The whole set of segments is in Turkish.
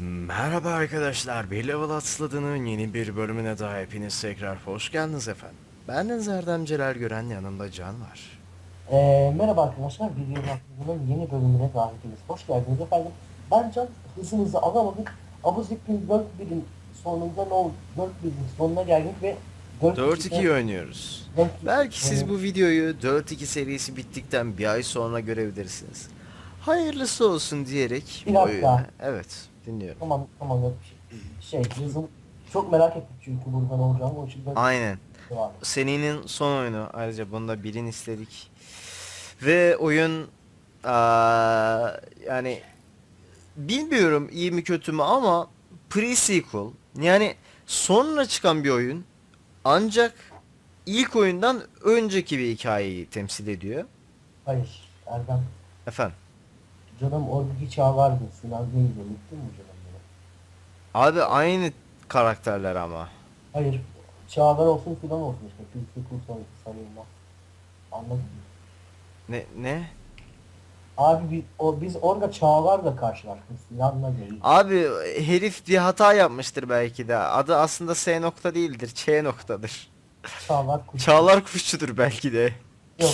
Merhaba arkadaşlar, bir level atladığının yeni bir bölümüne daha hepiniz tekrar hoş geldiniz efendim. Bendeniz Erdem Celal Gören yanımda Can var. Ee, merhaba arkadaşlar, Video Aklımı'nın yeni bölümüne daha hepiniz hoş geldiniz efendim. Ben Can, hızınızı alamadık. Abuzik'in 4 birin sonunda ne oldu? 4 birin sonuna geldik ve 4 4-2 oynuyoruz. Belki siz bu videoyu 4-2 serisi bittikten bir ay sonra görebilirsiniz. Hayırlısı olsun diyerek Bir oyunu- Evet, dinliyorum. Tamam, tamam yok şey. Şey, hızım çok merak ettik çünkü buradan olacağım. O için 4 Aynen. var. Serinin son oyunu. Ayrıca bunu da birin istedik. Ve oyun aa, yani bilmiyorum iyi mi kötü mü ama pre-sequel yani sonra çıkan bir oyun ancak ilk oyundan önceki bir hikayeyi temsil ediyor. Hayır, Erdem. Efendim. Canım oradaki çağ vardı. Sinan neydi? Unuttun mu canım? Abi aynı karakterler ama. Hayır, çağlar olsun filan olsun işte. Kültür kursan sanayım Anladın mı? Ne ne? Abi biz, o, biz orada çağlarla karşılaştık. Sinan'la değil. Abi herif bir hata yapmıştır belki de. Adı aslında S nokta değildir. Ç noktadır. Çağlar kuş. Çağlar kuşçudur belki de. Yok.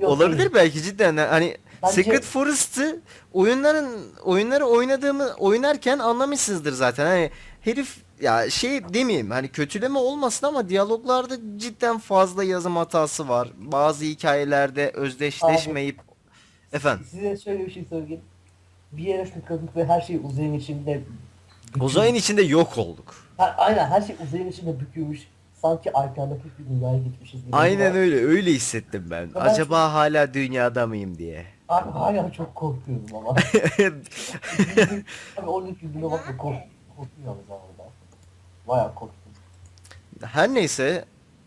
yok Olabilir değil. belki cidden. Hani Bence- Secret Forest'ı oyunların oyunları oynadığımı oynarken anlamışsınızdır zaten. Hani herif ya şey demeyeyim hani kötüleme olmasın ama diyaloglarda cidden fazla yazım hatası var. Bazı hikayelerde özdeşleşmeyip efendim Size şöyle bir şey söyleyeyim. Bir yere tıkladık ve her şey uzayın içinde bükülmüş. uzayın içinde yok olduk. Ha, aynen her şey uzayın içinde bükülmüş. Sanki alternatif bir dünyaya gitmişiz gibi. Aynen öyle öyle hissettim ben. ben- Acaba hala dünyada mıyım diye. Abi hala çok korkuyorum ama. Abi oradaki yüzüne bakma kork korkuyorum ben orada. Bayağı korktum. Her neyse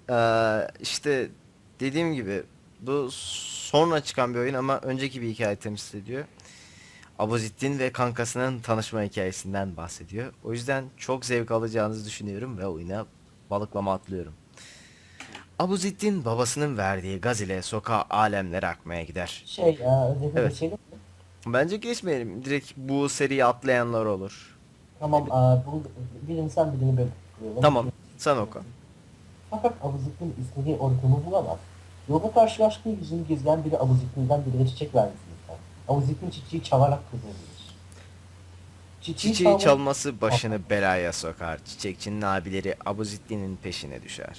eee, işte dediğim gibi bu sonra çıkan bir oyun ama önceki bir hikaye temsil ediyor. Abuzettin ve kankasının tanışma hikayesinden bahsediyor. O yüzden çok zevk alacağınızı düşünüyorum ve oyuna balıklama atlıyorum. Abuzettin babasının verdiği gaz ile sokağa alemlere akmaya gider. Şey ya özellikle Evet. geçelim mi? Bence geçmeyelim. Direkt bu seriyi atlayanlar olur. Tamam aa, bunu birini sen birini ben okuyalım. Tamam. Sen oku. Fakat Abuzik'in istediği ortamı bulamaz. Yolda karşılaştığı yüzünü gizleyen biri Abuzik'inden birine çiçek vermesini ister. Abuzik'in çiçeği çalarak kazanılır. Çiçeği, Çiçeği çalmak- çalması başını belaya sokar. Çiçekçinin abileri Abuzettin'in peşine düşer.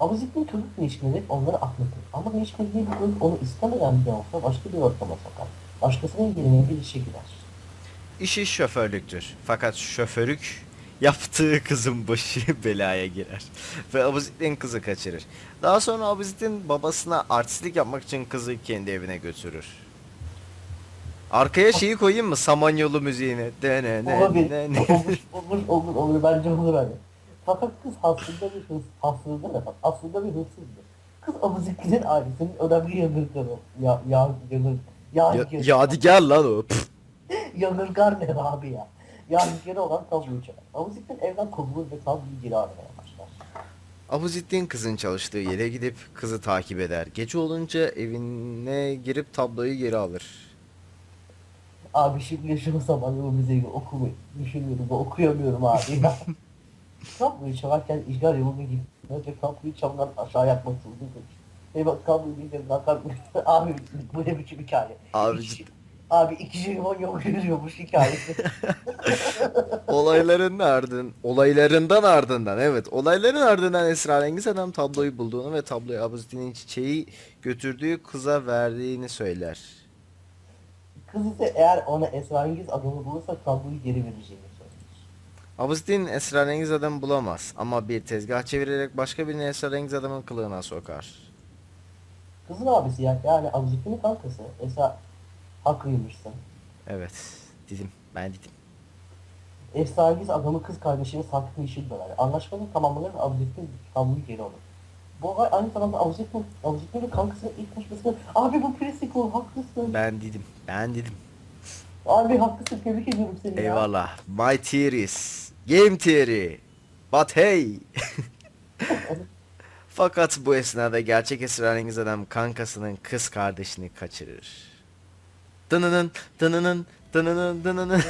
Abuzik'in çocuk ilişkileri onları atlatır. Ama ilişkileri bir gün onu istemeden bir olsa başka bir ortama sokar. Başkasının yerine bir işe girer. İşi şoförlüktür. Fakat şoförlük yaptığı kızın başı belaya girer. Ve Abuzettin kızı kaçırır. Daha sonra Abuzettin babasına artistlik yapmak için kızı kendi evine götürür. Arkaya şeyi koyayım mı? Samanyolu müziğini. Dene ne Olabilir, ne ne. olur, olur, olur, olur, bence olur hani. Fakat kız aslında bir hırs, aslında ne? Aslında bir hırsızdı. Kız Abuzik'in ailesinin önemli yanırgarı. Ya, ya, yanır, Ya, ya, yadigar lan o. Pf. Yanırgar ne abi ya? Yadigarı olan tabloyu çalar. Abuzik'in evden kovulur ve tabloyu geri aramaya başlar. Abuzettin kızın çalıştığı yere gidip kızı takip eder. Gece olunca evine girip tabloyu geri alır. Abi şimdi zaman bu müziği okumayı düşünüyorum da okuyamıyorum abi ya. tabloyu çalarken işgal yolunu gitmek ve tabloyu çalmadan aşağı. Ve bak tabloyu bir kere daha kalkmış. Abi bu ne biçim hikaye? Abi cidden. Abi iki jelibon yol yürüyormuş hikayesi. Olayların ardın, olaylarından ardından evet olayların ardından esrarengiz adam tabloyu bulduğunu ve tabloyu Abuzettin'in çiçeği götürdüğü kıza verdiğini söyler. Kız ise eğer ona esrarengiz adamı bulursa tabloyu geri vereceğini söyler. Abuzettin esrarengiz adamı bulamaz ama bir tezgah çevirerek başka birini esrarengiz adamın kılığına sokar. Kızın abisi yani, yani Abuzik'in kankası. Esra haklıymışsın. Evet dedim ben dedim. Esrarengiz adamı kız kardeşine saklı işi döner. Anlaşmanın tamamlanır ve Abuzik'in tabloyu geri alır. Bu olay aynı zamanda Abuzik'in ve kankasının ilk konuşmasını Abi bu presikul haklısın. Ben dedim ben dedim. Abi haklısın tebrik ediyorum seni ya. Eyvallah. My theories. Game theory. But hey. Fakat bu esnada gerçek esrarengiz adam kankasının kız kardeşini kaçırır. Dınının dınının dınının dınının.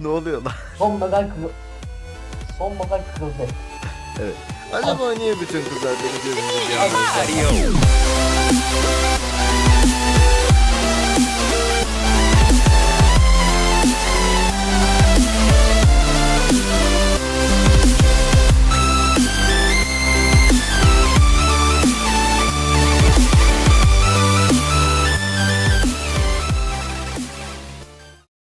ne oluyor lan? Son model kırıl... Son model kırıldı. Evet. Acaba niye bütün kızlar beni görünce bir anda